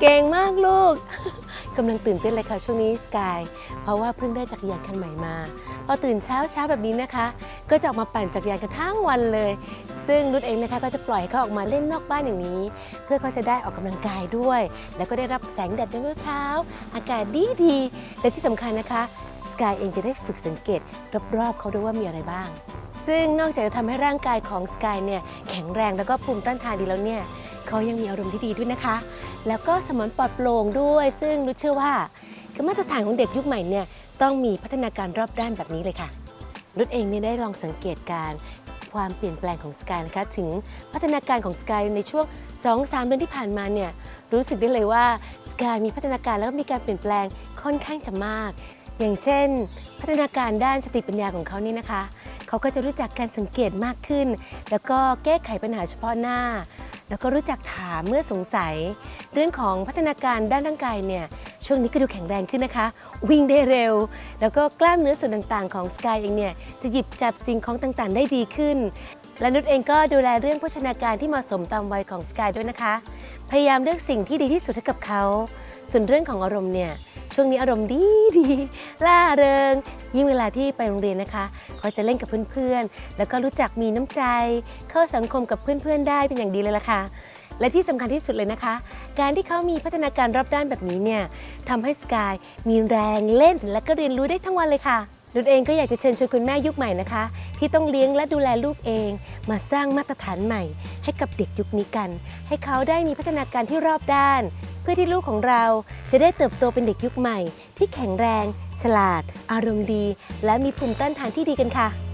เก่งมากลูก กำลังตื่นเต้นเลยค่ะช่วงนี้สกาย เพราะว่าเพิ่งได้จักรยานคันใหม่มา พอตื่นเช้าเช้าแบบนี้นะคะ ก็จะออกมาปั่นจักรยานกันทั้งวันเลย ซึ่งนุชเองนะคะก็จะปล่อยเขาออกมาเล่นนอกบ้านอย่างนี้ เพื่อเขาจะได้ออกกำลังกายด้วย แล้วก็ได้รับแสงแดดในเช้า อากาศดีดีและที่สำคัญนะคะสกายเองจะได้ฝึกสังเกตรอบๆเขาด้วยว่ามีอะไรบ้าง ซึ่งนอกจากจะทำให้ร่างกายของสกายเนี่ยแข็งแรงแล้วก็ภูมิต้านทานดีแล้วเนี่ยเขายังมีอารมณ์ที่ดีด้วยนะคะ แล้วก็สมองปลอดโปร่งด้วย ซึ่งนุชเชื่อว่ามาตรฐานของเด็กยุคใหม่เนี่ยต้องมีพัฒนาการรอบด้านแบบนี้เลยค่ะนุชเองเนี่ยได้ลองสังเกตการความเปลี่ยนแปลงของสกายนะคะถึงพัฒนาการของสกายในช่วง 2-3 เดือนที่ผ่านมาเนี่ยรู้สึกได้เลยว่าสกายมีพัฒนาการแล้วก็มีการเปลี่ยนแปลงค่อนข้างจะมาก อย่างเช่น พัฒนาการด้านสติปัญญาของเขานี่นะคะ เขาก็จะรู้จักการสังเกตมากขึ้น แล้วก็แก้ไขปัญหาเฉพาะหน้า แล้วก็รู้จักถามเมื่อสงสัย รื่องของพัฒนาการด้านร่างกายเนี่ยช่วงนี้ก็ดูแข็งแรงขึ้นนะคะ วิ่งได้เร็ว แล้วก็กล้ามเนื้อส่วนต่างๆของสกายเองเนี่ยจะหยิบจับสิ่งของต่างๆ ได้ดีขึ้น และนุชเองก็ดูแลเรื่องโภชนาการที่เหมาะสมตามวัยของสกายด้วยนะคะ พยายามเลือกสิ่งที่ดีที่สุดให้กับเขา ส่วนเรื่องของอารมณ์เนี่ยช่วงนี้อารมณ์ดีดีล่าเริง ยิ่งเวลาที่ไปโรงเรียนนะคะเขาจะเล่นกับเพื่อนๆ แล้วก็รู้จักมีน้ำใจ เข้าสังคมกับเพื่อนๆ ได้เป็นอย่างดีเลยล่ะค่ะ และที่สำคัญที่สุดเลยนะคะ การที่เขามีพัฒนาการรอบด้านแบบนี้เนี่ยทำให้สกายมีแรงเล่นและก็เรียนรู้ได้ทั้งวันเลยค่ะนุชเองก็อยากจะเชิญชวนคุณแม่ยุคใหม่นะคะ ที่ต้องเลี้ยงและดูแลลูกเอง มาสร้างมาตรฐานใหม่ ให้กับเด็กยุคนี้กัน ให้เขาได้มีพัฒนาการที่รอบด้าน เพื่อที่ลูกของเราจะได้เติบโตเป็นเด็กยุคใหม่ ที่แข็งแรง ฉลาด อารมณ์ดี และมีภูมิต้านทานที่ดีกันค่ะ